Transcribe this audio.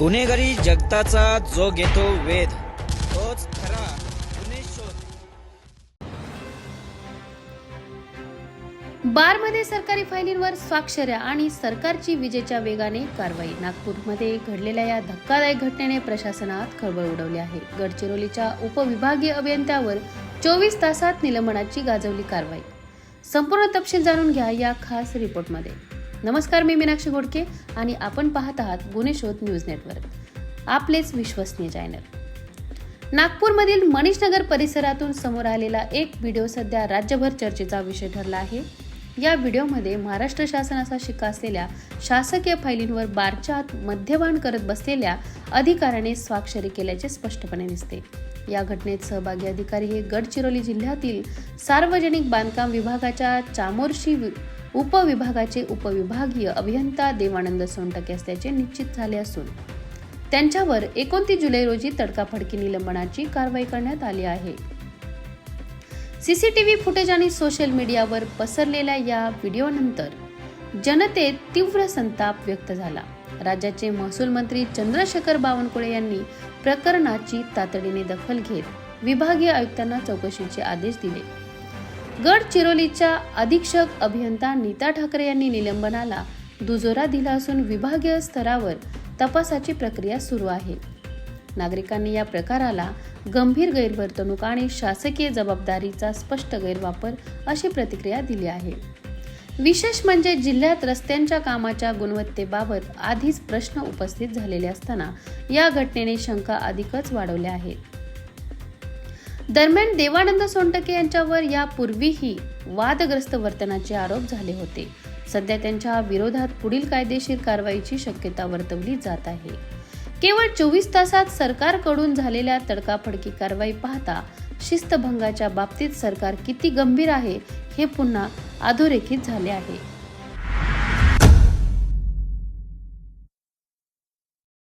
गुन्हेगारी जगताचा जो घेतो वेध तोच खरा गुन्हे शोध. बारमध्ये सरकारी फायलींवर स्वाक्षऱ्या आणि सरकारची विजेच्या वेगाने कारवाई. नागपूरमध्ये घडलेल्या या धक्कादायक घटनेने प्रशासनात खळबळ उडवली आहे. गडचिरोलीच्या उपविभागीय अभियंत्यावर चोवीस तासात निलंबनाची गाजवली कारवाई. संपूर्ण तपशील जाणून घ्या या खास रिपोर्टमध्ये. नमस्कार मी मीनाक्षी घोडके आणि आपण पाहत आहात गुन्हे शोध न्यूज नेटवर्क आपलेच विश्वसनीय चॅनल. नागपूरमधील मनीषनगर परिसरातून समोर आलेला एक व्हिडिओ सध्या राज्यभर चर्चेचा विषय ठरला आहे. या व्हिडिओमध्ये महाराष्ट्र शासनाचा शिक्का असलेल्या शासकीय फायलींवर बारच्या आत करत बसलेल्या अधिकाऱ्याने स्वाक्षरी केल्याचे स्पष्टपणे दिसते. या घटनेत सहभागी अधिकारी हे गडचिरोली जिल्ह्यातील सार्वजनिक बांधकाम विभागाच्या चामोर्शी उपविभागाचे उपविभागीय अभियंता देवानंद सोनटके असल्याचे निश्चित झाले असून त्यांच्यावर एकोणतीस जुलै रोजी तडकाफडकी निलंबनाची कारवाई करण्यात आली आहे. सीसीटीव्ही फुटेज आणि सोशल मीडियावर पसरलेल्या या व्हिडिओनंतर जनतेत तीव्र संताप व्यक्त झाला. राज्याचे महसूल मंत्री चंद्रशेखर बावनकुळे यांनी प्रकरणाची तातडीने दखल घेत विभागीय आयुक्तांना चौकशीचे आदेश दिले. गडचिरोलीच्या अधीक्षक अभियंता नीता ठाकरे यांनी निलंबनाला दुजोरा दिला असून विभागीय स्तरावर तपासाची प्रक्रिया सुरू आहे. नागरिकांनी या प्रकाराला गंभीर गैरवर्तणूक आणि शासकीय जबाबदारीचा स्पष्ट गैरवापर अशी प्रतिक्रिया दिली आहे. विशेष म्हणजे जिल्ह्यात रस्त्यांच्या कामाच्या गुणवत्तेबाबत आधीच प्रश्न उपस्थित झालेले असताना या घटनेने शंका अधिकच वाढवल्या आहेत. दरम्यान देवानंद सोनटके यांच्यावर यापूर्वीही वादग्रस्त वर्तनाचे आरोप झाले होते. सध्या त्यांच्या विरोधात पुढील कायदेशीर कारवाईची शक्यता वर्तवली जात आहे. केवळ चोवीस तासात सरकारकडून झालेल्या तडकाफडकी कारवाई पाहता शिस्तभंगाच्या बाबतीत सरकार किती गंभीर आहे हे पुन्हा अधोरेखित झाले आहे.